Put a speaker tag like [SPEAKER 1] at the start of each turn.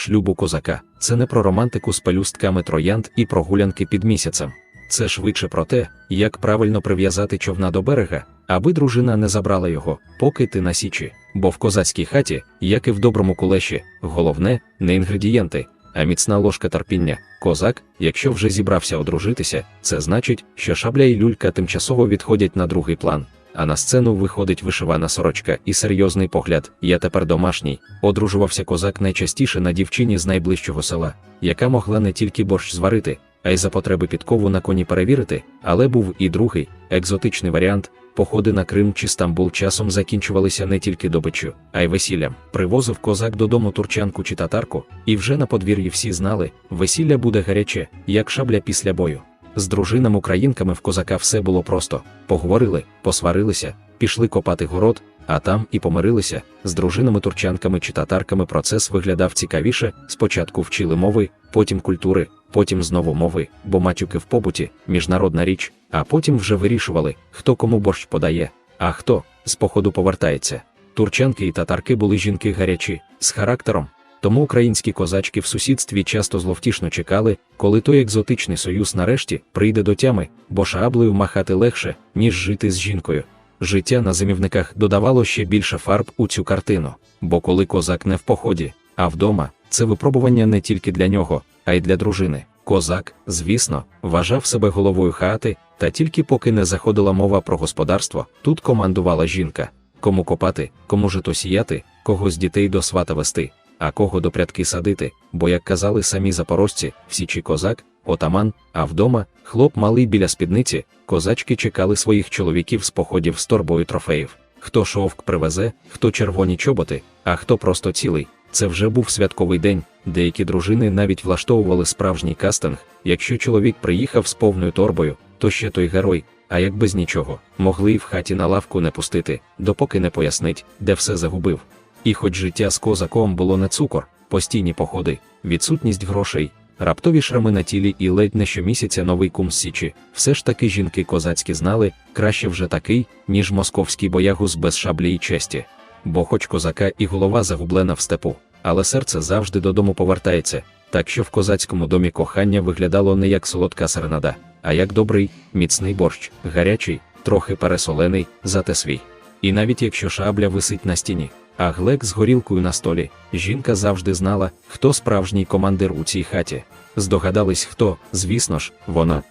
[SPEAKER 1] шлюбу козака це не про романтику з пелюстками троянд і прогулянки під місяцем. Це швидше про те, як правильно прив'язати човна до берега, аби дружина не забрала його, поки ти на січі. Бо в козацькій хаті, як і в доброму кулеші, головне не інгредієнти, а міцна ложка терпіння. Козак, якщо вже зібрався одружитися, це значить, що шабля і люлька тимчасово відходять на другий план. А на сцену виходить вишивана сорочка і серйозний погляд. Я тепер домашній. Одружувався козак найчастіше на дівчині з найближчого села, яка могла не тільки борщ зварити, а й за потреби підкову на коні перевірити, але був і другий, екзотичний варіант. Походи на Крим чи Стамбул часом закінчувалися не тільки добичю, а й весіллям. Привозив козак додому турчанку чи татарку, і вже на подвір'ї всі знали, весілля буде гаряче, як шабля після бою. З дружинами українками в козака все було просто: поговорили, посварилися, пішли копати город, а там і помирилися. З дружинами турчанками чи татарками процес виглядав цікавіше. Спочатку вчили мови, потім культури, потім знову мови, бо матюки в побуті, міжнародна річ, а потім вже вирішували, хто кому борщ подає, а хто з походу повертається. Турчанки і татарки були жінки гарячі, з характером. Тому українські козачки в сусідстві часто зловтішно чекали, коли той екзотичний союз нарешті прийде до тями, бо шаблею махати легше, ніж жити з жінкою. Життя на зимівниках додавало ще більше фарб у цю картину, бо коли козак не в поході, а вдома, це випробування не тільки для нього, а й для дружини. Козак, звісно, вважав себе головою хати, та тільки поки не заходила мова про господарство, тут командувала жінка. Кому копати, кому жито сіяти, кого з дітей до свата вести, а кого до прядки садити, бо, як казали самі запорожці, в січі козак, отаман, а вдома хлоп малий біля спідниці, козачки чекали своїх чоловіків з походів з торбою трофеїв. Хто шовк привезе, хто червоні чоботи, а хто просто цілий. Це вже був святковий день. Деякі дружини навіть влаштовували справжній кастинг. Якщо чоловік приїхав з повною торбою, то ще той герой, а як без нічого, могли й в хаті на лавку не пустити, допоки не пояснить, де все загубив. І хоч життя з козаком було не цукор, постійні походи, відсутність грошей, раптові шрами на тілі і ледь не щомісяця новий кум січі, все ж таки жінки козацькі знали, краще вже такий, ніж московський боягуз без шаблі і честі. Бо хоч козака і голова загублена в степу, але серце завжди додому повертається, так що в козацькому домі кохання виглядало не як солодка серенада, а як добрий, міцний борщ, гарячий, трохи пересолений, зате свій. І навіть якщо шабля висить на стіні, а глек з горілкою на столі, жінка завжди знала, хто справжній командир у цій хаті. Здогадались хто, звісно ж, вона.